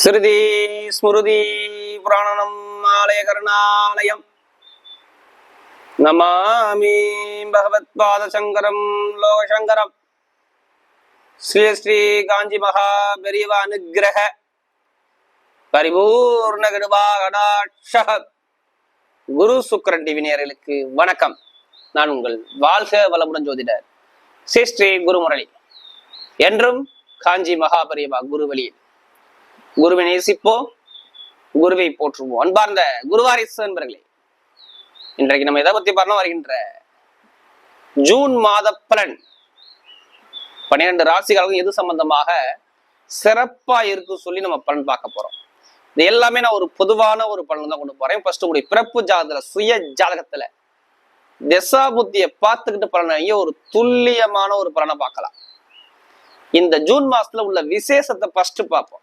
ஸ்ருதி ஸ்மிருதி புராணனம் ஆலய கருணாலயம். நமாமி பகவத்பாத சங்கரம் லோகசங்கரம். ஸ்ரீ ஸ்ரீ காஞ்சி மகா பெரியவ அனுகிரக பரிபூர்ண கிருபாகடாட்ச குரு சுக்கரன் டிவி வணக்கம். நான் உங்கள் வாழ்க வளமுடன் ஜோதிடர் ஸ்ரீ ஸ்ரீ குருமுரளி. என்றும் காஞ்சி மகா பெரியவா குருவழியில் குருவை நேசிப்போம் குருவை போற்றுவோம். அன்பார்ந்த குருவாரிசு நண்பர்களே இன்றைக்கு நம்ம எதை பத்தி பண்ண வருகின்ற ஜூன் மாத பலன் பன்னிரெண்டு ராசிகளுக்கும் எது சம்பந்தமாக சிறப்பா இருக்கு சொல்லி நம்ம பலன் பார்க்க போறோம். இது எல்லாமே நான் ஒரு பொதுவான ஒரு பலன் தான் கொண்டு போறேன். ஃபர்ஸ்ட் உங்களுடைய பிறப்பு ஜாதகத்துல சுய ஜாதகத்துல திசா புத்தியை பார்த்துக்கிட்டு பலனையே ஒரு துல்லியமான ஒரு பலனை பார்க்கலாம். இந்த ஜூன் மாசத்துல உள்ள விசேஷத்தை ஃபர்ஸ்ட் பார்ப்போம்.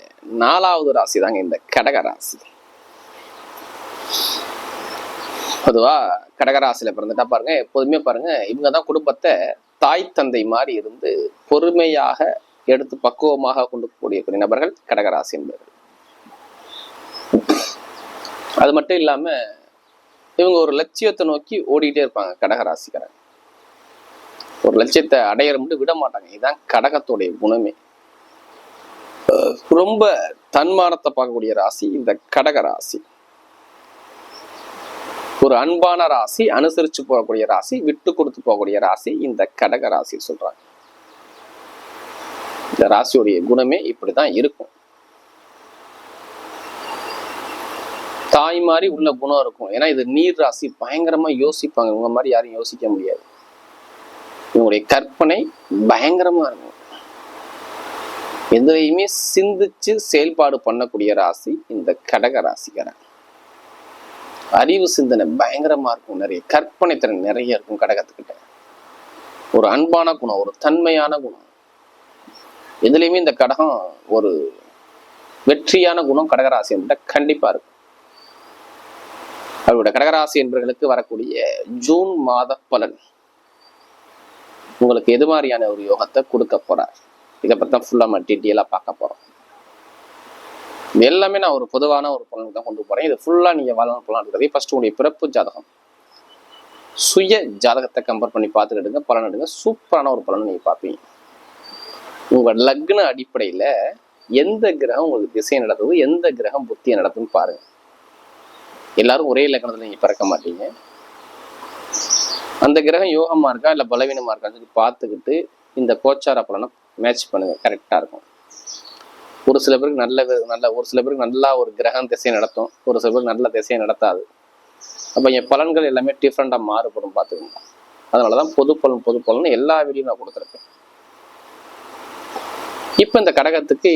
நாலாவது ராசி தாங்க இந்த கடகராசி பொதுவா கடகராசியில பிறந்துட்டா பாருங்க எப்போதுமே பாருங்க இவங்க தான் குடும்பத்தை தாய் தந்தை மாதிரி இருந்து பொறுமையாக எடுத்து பக்குவமாக கொண்டு நபர்கள் கடகராசி என்பவர்கள். அது மட்டும் இல்லாம இவங்க ஒரு லட்சியத்தை நோக்கி ஓடிக்கிட்டே இருப்பாங்க கடகராசிக்காரங்க ஒரு லட்சியத்தை அடையிற மட்டும் விட மாட்டாங்க இதுதான் கடகத்துடைய குணமே. ரொம்ப தன்மானத்தை பார்க்கக்கூடிய ராசி இந்த கடக ராசி. ஒரு அன்பான ராசி அனுசரிச்சு போகக்கூடிய ராசி விட்டு கொடுத்து போகக்கூடிய ராசி இந்த கடக ராசி சொல்றாங்க. இந்த ராசியுடைய குணமே இப்படிதான் இருக்கும். தாய் மாதிரி உள்ள குணம் இருக்கும். ஏன்னா இது நீர் ராசி பயங்கரமா யோசிப்பாங்க. இவங்க மாதிரி யாரும் யோசிக்க முடியாது. இவங்களுடைய கற்பனை பயங்கரமா இருக்கும். எதுலையுமே சிந்திச்சு செயல்பாடு பண்ணக்கூடிய ராசி இந்த கடக ராசிக்காரன். அறிவு சிந்தனை பயங்கரமா இருக்கும் நிறைய. கற்பனை திறன் நிறைய இருக்கும் கடகத்துக்கிட்ட. ஒரு அன்பான குணம் ஒரு தன்மையான குணம். எதுலையுமே இந்த கடகம் ஒரு வெற்றியான குணம் கடகராசி என்ற கண்டிப்பா இருக்கும். அவருடைய கடகராசி என்பவர்களுக்கு வரக்கூடிய ஜூன் மாத பலன். உங்களுக்கு எது மாதிரியான ஒரு யோகத்தை கொடுக்க போறார்? இதை பற்றி தான் ஃபுல்லாக நம்ம டீட்டெயிலாக பார்க்க போகிறோம் இது எல்லாமே நான் ஒரு பொதுவான ஒரு பலனுக்கு தான் கொண்டு போகிறேன் இது ஃபுல்லாக நீங்கள் வளர்ந்த பலன் இருக்கிறது. ஃபஸ்ட்டு உங்களுடைய பிறப்பு ஜாதகம். சுய ஜாதகத்தை கம்பேர் பண்ணி பார்த்துக்கிடுங்க பலன் எடுங்க. சூப்பரான ஒரு பலனை நீங்கள் பார்ப்பீங்க. உங்கள் லக்ன அடிப்படையில் எந்த கிரகம் உங்களுக்கு திசை நடத்துது எந்த கிரகம் புத்தியை நடத்துன்னு பாருங்கள் எல்லாரும் ஒரே லக்னத்தில் நீங்கள் பிறக்க மாட்டீங்க. அந்த கிரகம் யோகமாக இருக்கா இல்லை பலவீனமாக இருக்கான்னு சொல்லி பார்த்துக்கிட்டு இந்த கோச்சார பலனை மேட்ச் பண்ணுங்க. கரெக்டா இருக்கும். ஒரு சில பேருக்கு நல்ல நல்ல ஒரு சில பேருக்கு நல்லா ஒரு கிரகம் திசையை நடத்தும். ஒரு சில பேருக்கு நல்ல திசையை நடத்தாது. அப்போ என் பலன்கள் எல்லாமே டிஃப்ரெண்டா மாறுபடும் பார்த்துக்கோங்க. அதனாலதான் பொது பலன் பொது பலன் எல்லா வீடியும் நான் கொடுத்துருக்கேன். இப்ப இந்த கடகத்துக்கு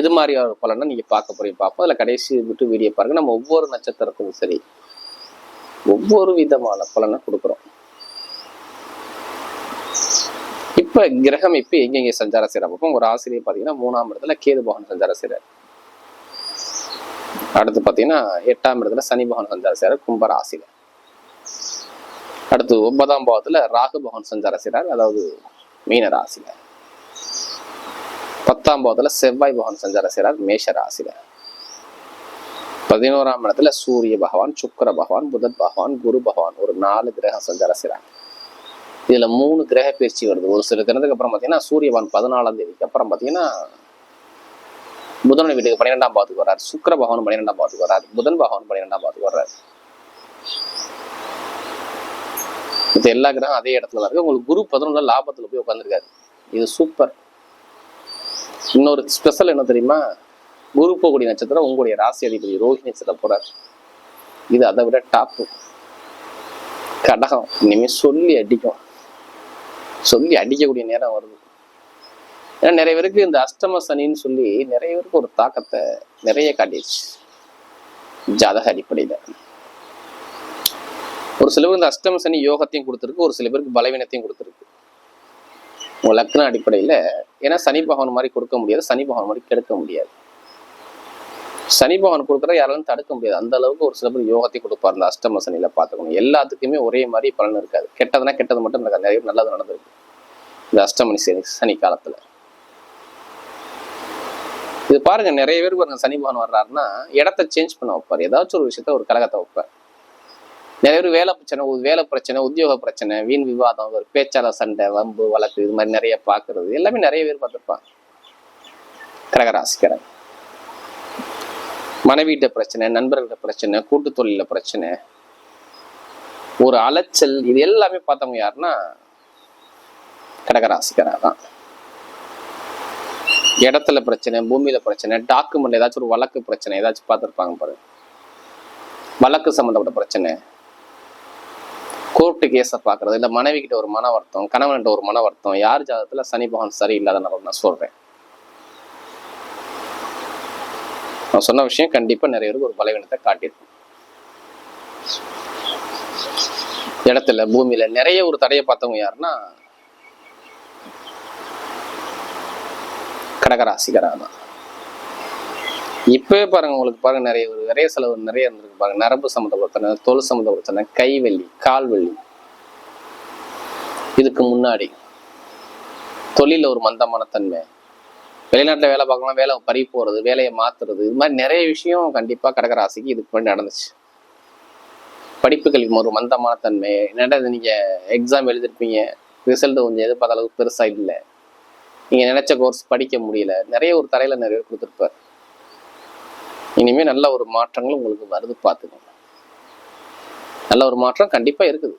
எது மாதிரியான ஒரு பலனை நீங்க பார்க்க போறீங்க பார்ப்போம். அதுல கடைசி விட்டு வீடியோ பாருங்க. நம்ம ஒவ்வொரு நட்சத்திரத்துக்கும் சரி ஒவ்வொரு விதமான பலனை கொடுக்குறோம். இப்ப கிரகம் இப்ப எங்கெங்க சஞ்சாரம் செய்யற பார்ப்போம் ஒரு ஆசிரியர் பாத்தீங்கன்னா மூணாம் இடத்துல கேது பகவான் சஞ்சாரம் செய்யறாரு அடுத்து பார்த்தீங்கன்னா எட்டாம் இடத்துல சனி பகவான் சஞ்சார செய்கிறார் கும்ப ராசியில அடுத்து ஒன்பதாம் பாவத்துல ராகு பகவான் சஞ்சாரம் செய்கிறார் அதாவது மீன ராசியில பத்தாம் பாவத்துல செவ்வாய் பகவான் சஞ்சாரம் செய்கிறார் மேஷ ராசியில பதினோராம் இடத்துல சூரிய பகவான் சுக்கிர பகவான் புதன் பகவான் குரு பகவான் ஒரு நாலு கிரகம் சஞ்சாரம் செய்கிறாங்க இதுல மூணு கிரக பயிற்சி வருது. ஒரு சில தினத்துக்கு அப்புறம் பார்த்தீங்கன்னா சூரியவான் பதினாலாம் தேதிக்கு அப்புறம் பார்த்தீங்கன்னா புதன் வீட்டுக்கு பன்னிரெண்டாம் பாவத்துக்கு வர்றாரு. சுக்கர பகவான் பன்னிரெண்டாம் பாவத்துக்கு வர்றாரு. புதன் பகவான் பன்னிரெண்டாம் பாவத்துக்கு வர்றாரு. மற்ற எல்லா கிரகம் அதே இடத்துல தான் இருக்கு. உங்களுக்கு குரு பதினொன்று லாபத்தில் போய் உட்காந்துருக்காரு இது சூப்பர் இன்னொரு ஸ்பெஷல் என்ன தெரியுமா? குரு போகக்கூடிய நட்சத்திரம் உங்களுடைய ராசி அதிபதி ரோஹிணி நட்சத்திரம் போறார். இது அதை விட டாப்பு கடகம். இனிமேல் சொல்லி அடிக்கும். சொல்லி அடிக்கக்கூடிய நேரம் வருது. ஏன்னா நிறைய பேருக்கு இந்த அஷ்டம சனின்னு சொல்லி நிறைய பேருக்கு ஒரு தாக்கத்தை நிறைய காட்டிடுச்சு. ஜாதக அடிப்படையில. ஒரு சில பேர் இந்த அஷ்டம சனி யோகத்தையும் கொடுத்துருக்கு ஒரு சில பேருக்கு பலவீனத்தையும் கொடுத்துருக்கு. உங்க லக்ன அடிப்படையில ஏன்னா சனி பகவான் மாதிரி கொடுக்க முடியாது சனி பகவான் மாதிரி கெடுக்க முடியாது. சனி பகவான் கொடுக்குற யாராலும் தடுக்க முடியாது. அந்த அளவுக்கு ஒரு சில பேர் யோகத்தை கொடுப்பார் இந்த அஷ்டம சனியில பார்த்துக்கணும். எல்லாத்துக்குமே ஒரே மாதிரி பலன் இருக்காது. கெட்டதுன்னா கெட்டது மட்டும் இருக்காது நிறைய பேர் நல்லது நடந்திருக்கு. இந்த அஷ்டமணி சனி சனி காலத்துல. இது பாருங்க நிறைய பேர் பாருங்க சனி பகவான் வர்றாருன்னா இடத்த சேஞ்ச் பண்ண வைப்பார். ஏதாச்சும் ஒரு விஷயத்த ஒரு கழகத்தை வைப்பார். நிறைய பேர் வேலை பிரச்சனை ஒரு வேலை பிரச்சனை உத்தியோக பிரச்சனை வீண் விவாதம் ஒரு பேச்சாளர் சண்டை வம்பு வழக்கு இது மாதிரி நிறைய பார்க்கறது. எல்லாமே நிறைய பேர் பார்த்துருப்பாங்க. கடகராசிக்காரன் மனைவியிட்ட பிரச்சனை நண்பர்கள்ட்ட பிரச்சனை கூட்டு தொழில பிரச்சனை ஒரு அலைச்சல் இது எல்லாமே பார்த்தவங்க யாருன்னா கடகராசிக்காரன் தான் இடத்துல பிரச்சனை பூமியில பிரச்சனை டாக்குமெண்ட் ஏதாச்சும் ஒரு வழக்கு பிரச்சனை ஏதாச்சும் பார்த்துருப்பாங்க பாருங்க. வழக்கு சம்மந்தப்பட்ட பிரச்சனை. கோர்ட்டு கேஸை பார்க்கறது இல்லை மனைவி கிட்ட ஒரு மன வருத்தம் கணவன்கிட்ட ஒரு மன வருத்தம் யார் ஜாதகத்தில் சனி பகவான் சரியில்லாத நான் சொல்றேன். நான் சொன்ன விஷயம் கண்டிப்பா நிறைய பேருக்கு ஒரு பலவீனத்தை காட்டியிருக்கும். இடத்துல பூமியில நிறைய ஒரு தடையை பார்த்தவங்க யாருன்னா கடகராசிகராக தான் இப்பவே பாருங்க உங்களுக்கு பாருங்க நிறைய ஒரு நிறைய செலவு நிறைய இருந்திருக்கு பாருங்க. நரம்பு சம்மந்தப்படுத்தின தோல் சம்மந்தப்படுத்தின கைவெள்ளி கால்வெள்ளி இதுக்கு முன்னாடி தொழில ஒரு மந்தமான தன்மை வெளிநாட்டில் வேலை பார்க்கலாம் வேலை பறி போகிறது வேலையை மாற்றுறது இது மாதிரி நிறைய விஷயம் கண்டிப்பாக கடகராசிக்கு இதுக்கு முன்னாடி நடந்துச்சு. படிப்புகளுக்கு ஒரு மந்தமான தன்மை. என்னடா இது எக்ஸாம் எழுதிருப்பீங்க? ரிசல்ட் கொஞ்சம் எதிர்பார்த்த அளவுக்கு பெருசாக இல்லை. நீங்கள் நினச்ச கோர்ஸ் படிக்க முடியல. நிறைய ஒரு தரையில் நிறைய பேர் கொடுத்துருப்பார். இனிமேல் நல்ல ஒரு மாற்றங்கள் உங்களுக்கு வருது பார்த்துக்கோங்க. நல்ல ஒரு மாற்றம் கண்டிப்பாக இருக்குது.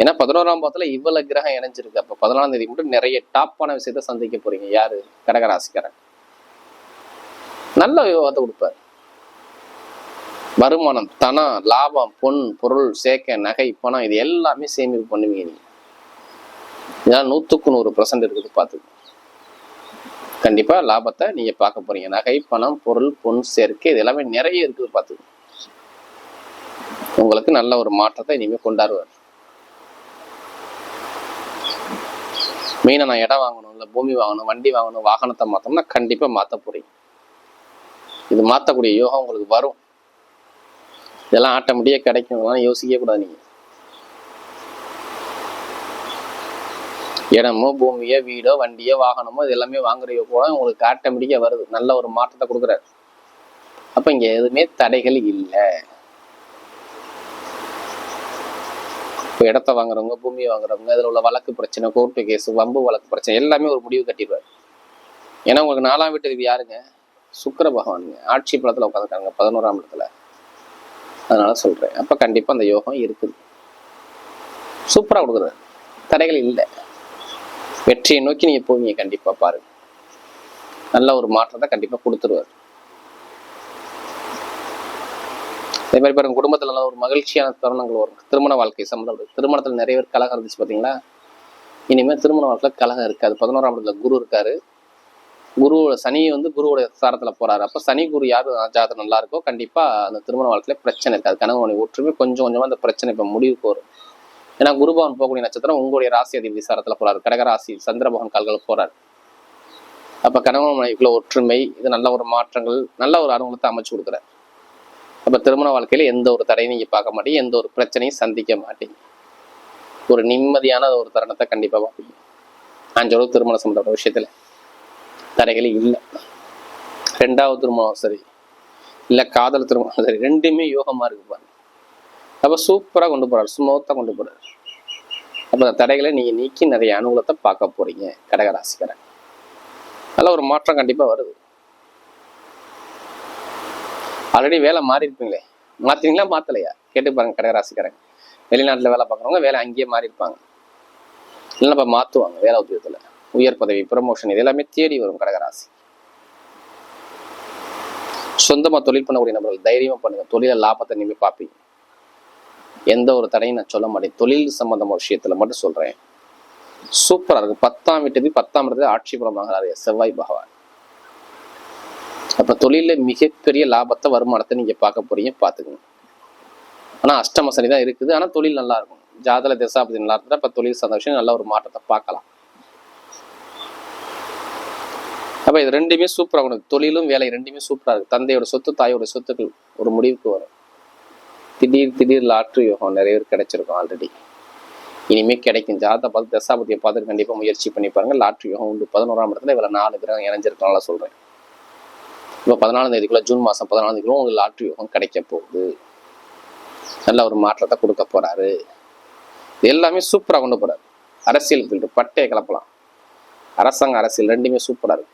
ஏன்னா பதினோராம் பாவத்துல இவ்வளவு கிரகம் இணைஞ்சிருக்கு. அப்ப பதினாலாம் தேதி மட்டும் நிறைய டாப்பான விஷயத்த சந்திக்க போறீங்க. யாரு? கடகராசிக்காரன் நல்ல விவாதத்தை கொடுப்பாரு. வருமானம் தனம் லாபம் பொன் பொருள் சேர்க்க நகை பணம் இது எல்லாமே சேமிப்பு பண்ணுவீங்க நீங்க. இதெல்லாம் நூத்துக்கு நூறு பர்சன்ட் இருக்குது பார்த்துக்கோங்க. கண்டிப்பா லாபத்தை நீங்க பார்க்க போறீங்க. நகை பணம் பொருள் பொன் சேர்க்கை இது எல்லாமே நிறைய இருக்குது பார்த்துக்கோங்க. உங்களுக்கு நல்ல ஒரு மாற்றத்தை இனிமே கொண்டாடுவார். மெயினாக நான் இடம் வாங்கணும் இல்லை பூமி வாங்கணும் வண்டி வாங்கணும் வாகனத்தை மாற்றோம்னா கண்டிப்பாக மாற்ற போறீங்க. இது மாற்றக்கூடிய யோகம் உங்களுக்கு வரும். இதெல்லாம் ஆட்டோமேட்டிக்காக கிடைக்கும். இதெல்லாம் யோசிக்கவே கூடாது நீங்கள் இடமோ பூமியோ வீடோ வண்டியோ வாகனமோ இது எல்லாமே வாங்குற கூட உங்களுக்கு ஆட்டோமேட்டிக்காக வருது. நல்ல ஒரு மாற்றத்தை கொடுக்குறாரு. அப்போ இங்கே எதுவுமே தடைகள் இல்லை. இப்போ இடத்த வாங்குறவங்க பூமியை வாங்குறவங்க இதில் உள்ள வழக்கு பிரச்சனை கோர்ட்டு கேஸ் வம்பு வழக்கு பிரச்சனை எல்லாமே ஒரு முடிவு கட்டிடுவார். ஏன்னா உங்களுக்கு நாலாம் வீட்டு இது யாருங்க? சுக்கர பகவானுங்க. ஆட்சி பலத்தில் உட்காந்துருக்காங்க பதினோராம் இடத்துல. அதனால சொல்றேன். அப்போ கண்டிப்பாக அந்த யோகம் இருக்குது. சூப்பராக கொடுக்குறாரு. தடைகள் இல்லை. வெற்றியை நோக்கி நீங்கள் போவீங்க கண்டிப்பாக பாருங்க. நல்ல ஒரு மாற்றத்தை கண்டிப்பாக கொடுத்துருவார். அதே மாதிரி பாருங்க குடும்பத்தில் நல்ல ஒரு மகிழ்ச்சியான தருணங்கள் வரும். திருமண வாழ்க்கை சம்மந்தப்பட்ட திருமணத்தில் நிறைய பேர் கலகம் இருந்துச்சு பாத்தீங்களா? இனிமேல் திருமண வாழ்க்கையில் கலகம் இருக்காது. பதினோராம் இடத்துல குரு இருக்காரு. குரு சனி வந்து குருவோட சாரத்துல போறாரு. அப்போ சனி குரு யாரு ஜாதகம் நல்லா இருக்கோ கண்டிப்பாக அந்த திருமண வாழ்க்கையில பிரச்சனை இருக்காது. கணவனை ஒற்றுமை கொஞ்சம் கொஞ்சமாக அந்த பிரச்சனை இப்போ முடிவுக்கு வரும். ஏன்னா குருபவன் போகக்கூடிய நட்சத்திரம் உங்களுடைய ராசி அதிபதி சாரத்துல போறாரு. கடகராசி சந்திரபோகன் கால்கள் போறாரு. அப்போ கணவன் மனைவிக்குள்ள ஒற்றுமை இது நல்ல ஒரு மாற்றங்கள் நல்ல ஒரு அனுகூலத்தை அமைச்சு கொடுக்குறாரு. அப்போ திருமண வாழ்க்கையில் எந்த ஒரு தடையும் நீங்கள் பார்க்க மாட்டீங்க. எந்த ஒரு பிரச்சனையும் சந்திக்க மாட்டீங்க. ஒரு நிம்மதியான ஒரு தருணத்தை கண்டிப்பாக பார்ப்பீங்க. அஞ்சளவு திருமணம் சம்பந்தப்பட்ட விஷயத்தில். தடைகளே இல்லை. ரெண்டாவது திருமணம் சரி. இல்லை காதல் திருமணம் சரி. ரெண்டுமே யோகமாக இருக்கு பாருங்க. அப்போ சூப்பராக கொண்டு போகிறார் ஸ்மூத்தா கொண்டு போறாரு. அப்போ அந்த தடைகளை நீங்கள் நீக்கி நிறைய அனுகூலத்தை பார்க்க போறீங்க. கடகராசிக்காரன் நல்ல ஒரு மாற்றம் கண்டிப்பாக வருது. ஆல்ரெடி வேலை மாறி இருப்பீங்களே மாத்தீங்களா மாத்தலையா? கேட்டு பாருங்க கடகராசிக்காரங்க. வெளிநாட்டுல வேலை பார்க்குறவங்க வேலை அங்கேயே மாறி இருப்பாங்க இல்லைன்னா இப்போ மாத்துவாங்க வேலை உத்தியோகத்துல. உயர் பதவி ப்ரமோஷன் இது எல்லாமே தேடி வரும் கடகராசி. சொந்தமா தொழில் பண்ணக்கூடிய நபர்கள் தைரியமா பண்ணுங்கள் தொழில லாபத்தை நீங்கள் பார்ப்பீங்க. எந்த ஒரு தடையும் நான் சொல்ல மாட்டேன். தொழில் சம்பந்தமான விஷயத்துல மட்டும் சொல்றேன். சூப்பரா இருக்கு. பத்தாம் வீட்டுக்கு பத்தாம் இடத்துல ஆட்சி புலமாகிறாரு செவ்வாய் பகவான். அப்ப தொழிலில் மிகப்பெரிய லாபத்தை வருமானத்தை நீங்கள் பார்க்க போறீங்க பார்த்துக்கணும் ஆனால் அஷ்டம சனி தான் இருக்குது. ஆனால் தொழில் நல்லா இருக்கும். ஜாதல தசாபதி நல்லா இருந்தால் இப்போ தொழில் சந்தோஷம் நல்ல ஒரு மாற்றத்தை பார்க்கலாம். அப்போ இது ரெண்டுமே சூப்பராக உனக்கு தொழிலும் வேலை ரெண்டுமே சூப்பராக இருக்கு. தந்தையோட சொத்து தாயோட சொத்துக்கள் ஒரு முடிவுக்கு வரும். திடீர் திடீர் லாட்ரி யோகம் நிறைய பேர் கிடைச்சிருக்கும் ஆல்ரெடி இனிமே கிடைக்கும். ஜாதகத்தை பார்த்து தசாபதியை பார்த்து கண்டிப்பாக முயற்சி பண்ணி பாருங்கள் லாட்ரி யோகம் உண்டு. பதினோராம் இடத்துல இவ்வளோ நாலு கிரகம் இணைஞ்சிருக்கலாம் சொல்கிறேன் இப்போ பதினாலாம் தேதிக்குள்ள ஜூன் மாதம் பதினாலாம் தேதிக்குள்ள உங்களுக்கு லாட்ரி யோகம் கிடைக்க போகுது. நல்ல ஒரு மாற்றத்தை கொடுக்க போறாரு. இது எல்லாமே சூப்பராக கொண்டு போறாரு. அரசியல் ஃபீல்டு பட்டையை கலப்பலாம் அரசாங்க அரசியல் ரெண்டுமே சூப்பராக இருக்கு.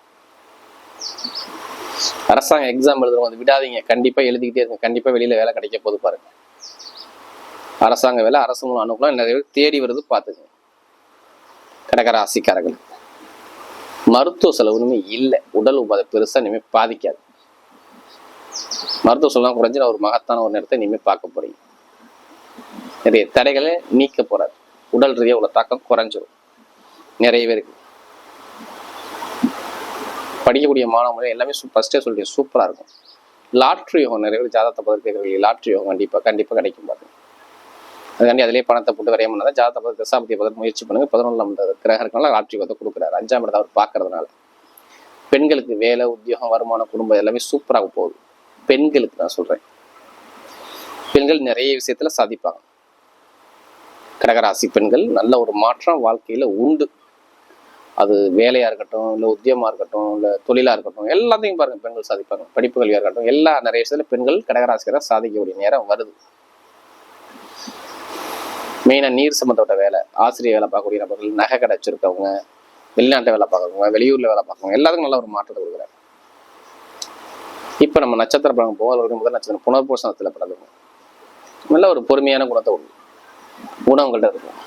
அரசாங்க எக்ஸாம் எழுதுறவங்க வந்து விடாதீங்க. கண்டிப்பாக எழுதிக்கிட்டே இருங்க. கண்டிப்பாக வெளியில் வேலை கிடைக்க போது பாருங்க. அரசாங்க வேலை அரசு மூலம் அனுகூலம் நிறைய பேர் தேடி வருது பார்த்துங்க கடகர மருத்துவ செலவுமே இல்லை. உடல் உபாதை பெருசாக இனிமேல் பாதிக்காது. மருத்துவ செலவு குறைஞ்சி ஒரு மகத்தான ஒரு நேரத்தை இனிமே பார்க்க போறீங்க நிறைய தடைகளை நீக்க போறாரு உடல் ரீதியாக உள்ள தாக்கம் குறைஞ்சிரும். நிறைய பேருக்கு. படிக்கக்கூடிய மாணவர்கள் எல்லாமே ஃபர்ஸ்டே சொல்லிட்டு சூப்பரா இருக்கும். லாட்ரி யோகம் நிறைய பேர் ஜாதகத்தை பதில் கேட்குறீங்க லாட்ரி யோகம் கண்டிப்பா கண்டிப்பா கிடைக்கும் பாருங்க. அதுக்காண்டி அதிலே பணத்தை போட்டு வரைய பண்ணாதான் ஜாதகத்தை பதில் தசாபதியை பதில் முயற்சி பண்ணுங்க. பதினொன்றாம் கிரகங்களால லாட்ரி யோகத்தை கொடுக்குறாரு. அஞ்சாம் இடத்தை அவர் பார்க்கறதுனால. பெண்களுக்கு வேலை உத்தியோகம் வருமானம் குடும்பம் எல்லாமே சூப்பராக போகுது. பெண்களுக்கு நான் சொல்றேன். பெண்கள் நிறைய விஷயத்துல சாதிப்பாங்க. கடகராசி பெண்கள் நல்ல ஒரு மாற்றம் வாழ்க்கையில உண்டு. அது வேலையா இருக்கட்டும் இல்ல உத்தியமா இருக்கட்டும் இல்ல தொழிலா இருக்கட்டும் எல்லாத்தையும் பாருங்க பெண்கள் சாதிப்பாங்க. படிப்பு கல்வியா இருக்கட்டும் எல்லா நிறைய விஷயத்துல பெண்கள் கடகராசிகராக சாதிக்கக்கூடிய நேரம் வருது. மெயினாக நீர் சம்மந்தப்பட்ட வேலை ஆசிரியர் வேலை பார்க்கக்கூடிய நபர்கள் நகை கடை வச்சிருக்கவங்க வெளிநாட்டு வேலை பார்க்கறவங்க வெளியூரில் வேலை பார்க்கறவங்க எல்லாத்துக்கும் நல்ல ஒரு மாற்றத்தை கொடுக்குறாங்க. இப்ப நம்ம நட்சத்திர பழம் போக முதல் நட்சத்திரம் புனர்போஷணத்தில் பிறந்தவங்க நல்ல ஒரு பொறுமையான குணத்தை உண்டு. குணம் உங்கள்கிட்ட இருக்கும்.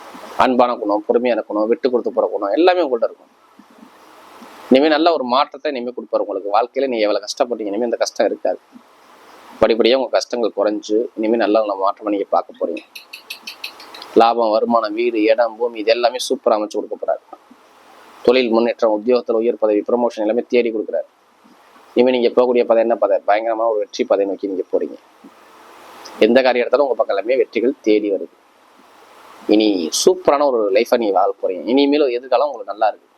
அன்பான குணம் பொறுமையான குணம் விட்டு கொடுத்து போற குணம் எல்லாமே உங்கள்கிட்ட இருக்கும். இனிமே நல்ல ஒரு மாற்றத்தை இனிமே கொடுப்பாரு உங்களுக்கு. வாழ்க்கையில நீ எவ்வளவு கஷ்டப்பட்டீங்க இனிமே இந்த கஷ்டம் இருக்காது. படிப்படியா உங்க கஷ்டங்கள் குறைஞ்சு இனிமே நல்ல நல்ல மாற்றம் நீங்க பார்க்க போறீங்க. லாபம் வருமானம் வீடு இடம் பூமி இது எல்லாமே சூப்பரா அமைச்சு கொடுக்க தொழில் முன்னேற்றம் உத்தியோகத்தில் உயர் பதவி ப்ரமோஷன் எல்லாமே தேடி கொடுக்குறாரு. இவன் நீங்கள் போகக்கூடிய பதை என்ன பதை பயங்கரமான ஒரு வெற்றி பதை நோக்கி நீங்கள் போறீங்க. எந்த காரியம் எடுத்தாலும் உங்கள் பக்கம் எல்லாமே வெற்றிகள் தேடி வருது. இனி சூப்பரான ஒரு லைஃப்பை நீ வாழ போறீங்க. இனிமேல் எதிர்காலம் உங்களுக்கு நல்லா இருக்கு.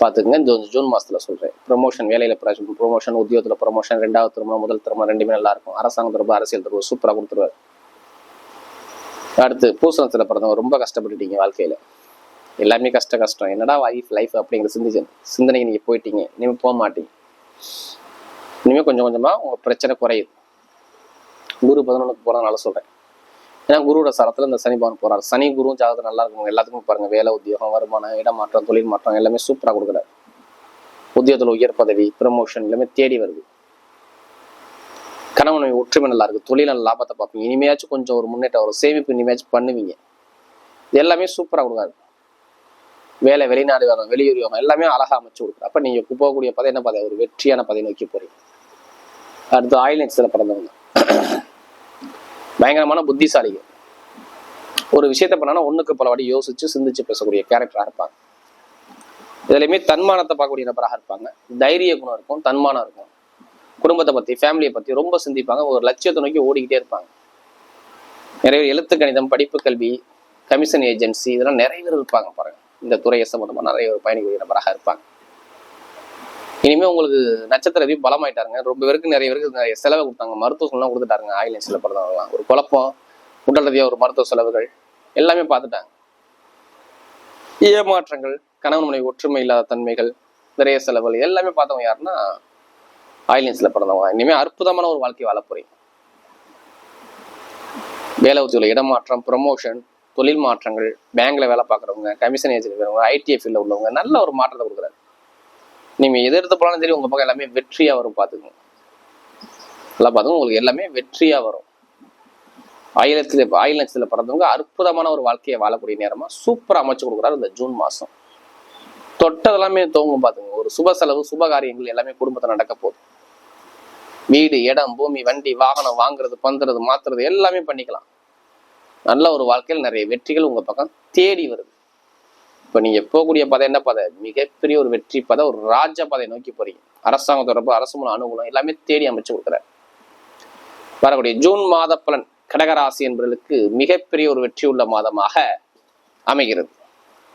பார்த்துக்குங்க இந்த ஜூன் மாதத்தில் சொல்கிறேன் ப்ரொமோஷன் வேலையில் ப்ரொமோஷன் உத்தியோகத்தில் ப்ரொமோஷன் ரெண்டாவது திருமணம் முதல் திருமணம் ரெண்டுமே நல்லா இருக்கும். அரசாங்க தொடர்பு அரசியல் தொடர்பு சூப்பராக கொடுத்துருவாரு. அடுத்து பூசணத்தில் பிறந்தவங்க ரொம்ப கஷ்டப்பட்டுட்டீங்க வாழ்க்கையில். எல்லாமே கஷ்ட கஷ்டம். என்னடா லைஃப் லைஃப் அப்படிங்கிற சிந்திச்சு சிந்தனைக்கு நீங்கள் போயிட்டீங்க. இனிமேல் போக மாட்டீங்க. இனிமேல் கொஞ்சம் கொஞ்சமாக உங்கள் பிரச்சனை குறையுது குரு பதினொன்றுக்கு போறதுனால சொல்கிறேன் ஏன்னா குருவோட சரத்தில் இந்த சனி பவன் போகிறார் சனி குருவும் ஜாதகம் நல்லா இருக்கும் எல்லாத்துக்கும் பாருங்க. வேலை உத்தியோகம் வருமானம் இடமாற்றம் தொழில் மாற்றம் எல்லாமே சூப்பராக கொடுக்குறாரு. உத்தியோகத்தில் உயர் பதவி ப்ரமோஷன் எல்லாமே தேடி வருது. கணவன் ஒற்றுமை நல்லா இருக்குது தொழில் லாபத்தை பார்ப்பீங்க. இனிமையாச்சும் கொஞ்சம் ஒரு முன்னேற்றம் ஒரு சேமிப்பு இனிமையாச்சும் பண்ணுவீங்க. எல்லாமே சூப்பராக கொடுக்காது வேலை வெளிநாடு வரும் வெளியூர் வரும் எல்லாமே அழகா அமைச்சு கொடுக்குற அப்ப நீங்க போகக்கூடிய பதவி என்ன பதவி ஒரு வெற்றியான பதவி நோக்கி போறீங்க. அடுத்து ஆயில் நெக்ஸ்ட்ல பிறந்தவங்க. பயங்கரமான புத்திசாலிகள். ஒரு விஷயத்த பண்ணாலும் ஒண்ணுக்கு பல வாடி யோசிச்சு சிந்திச்சு பேசக்கூடிய கேரக்டரா இருப்பாங்க. இதுலயுமே தன்மானத்தை பார்க்கக்கூடிய நபராக இருப்பாங்க. தைரிய குணம் இருக்கும் தன்மானம் இருக்கும். குடும்பத்தை பத்தி ஃபேமிலியை பத்தி ரொம்ப சிந்திப்பாங்க. ஒரு லட்சியத்தை நோக்கி ஓடிக்கிட்டே இருப்பாங்க. நிறைய பேர் எழுத்து கணிதம் படிப்பு கல்வி கமிஷன் ஏஜென்சி இதெல்லாம் நிறைய பேர் இருப்பாங்க பாருங்க. இந்த துறையை சம்பந்தமா நிறைய ஒரு பயணிக்கூடிய நபராக இருப்பாங்க. இனிமே உங்களுக்கு நட்சத்திர ரீதி பலமாயிட்டாருங்க. ரொம்ப பேருக்கு நிறைய பேருக்கு நிறைய செலவை கொடுத்தாங்க. மருத்துவ செலவுலாம் கொடுத்துட்டாருங்க. ஆயிலன்ஸ்ல பிறந்தவங்கலாம் ஒரு குழப்பம் உடல் ரீதியாக ஒரு மருத்துவ செலவுகள் எல்லாமே பார்த்துட்டாங்க. ஏமாற்றங்கள் கணவன் மனைவி ஒற்றுமை இல்லாத தன்மைகள் நிறைய செலவுகள் எல்லாமே பார்த்தவங்க யாருன்னா ஆயிலன்ஸ்ல பிறந்தவங்க. இனிமேல் இனிமே அற்புதமான ஒரு வாழ்க்கை வாழ போறீங்க. வேலை உத்தியோக இடமாற்றம் ப்ரமோஷன் தொழில் மாற்றங்கள் பேங்க்ல வேலை பார்க்குறவங்க கமிஷன் ஏஜென்ட் இருக்கிறவங்க ஐடிஎஃப்ல உள்ளவங்க நல்ல ஒரு மாற்றத்தை கொடுக்குறாரு. நீங்கள் எது எடுத்து போனாலும் சரி உங்கள் பக்கம் எல்லாமே வெற்றியாக வரும் பார்த்துக்கோங்க. நல்லா பார்த்துக்கோங்க உங்களுக்கு எல்லாமே வெற்றியாக வரும். ஆயிரத்துல ஆயிரத்துல பிறந்தவங்க அற்புதமான ஒரு வாழ்க்கையை வாழக்கூடிய நேரமாக சூப்பராக அமைச்சு கொடுக்குறாரு இந்த ஜூன் மாதம் தொட்டதெல்லாமே தோங்கும் பார்த்துங்க ஒரு சுப செலவு சுப காரியங்கள் எல்லாமே குடும்பத்தில் நடக்க போகுது. வீடு இடம் பூமி வண்டி வாகனம் வாங்குறது பந்துறது மாத்துறது எல்லாமே பண்ணிக்கலாம். நல்ல ஒரு வாழ்க்கையில் நிறைய வெற்றிகள் உங்க பக்கம் தேடி வருது. இப்ப நீங்க போகக்கூடிய பதை என்ன பதை? மிகப்பெரிய ஒரு வெற்றி பதை ஒரு ராஜ பதை நோக்கி போறீங்க. அரசாங்க தொடர்பு அரசு மூலம் அனுகூலம் எல்லாமே தேடி அமைச்சு கொடுக்குறாரு வரக்கூடிய ஜூன் மாத பலன் கடகராசி என்பவர்களுக்கு மிகப்பெரிய ஒரு வெற்றி உள்ள மாதமாக அமைகிறது.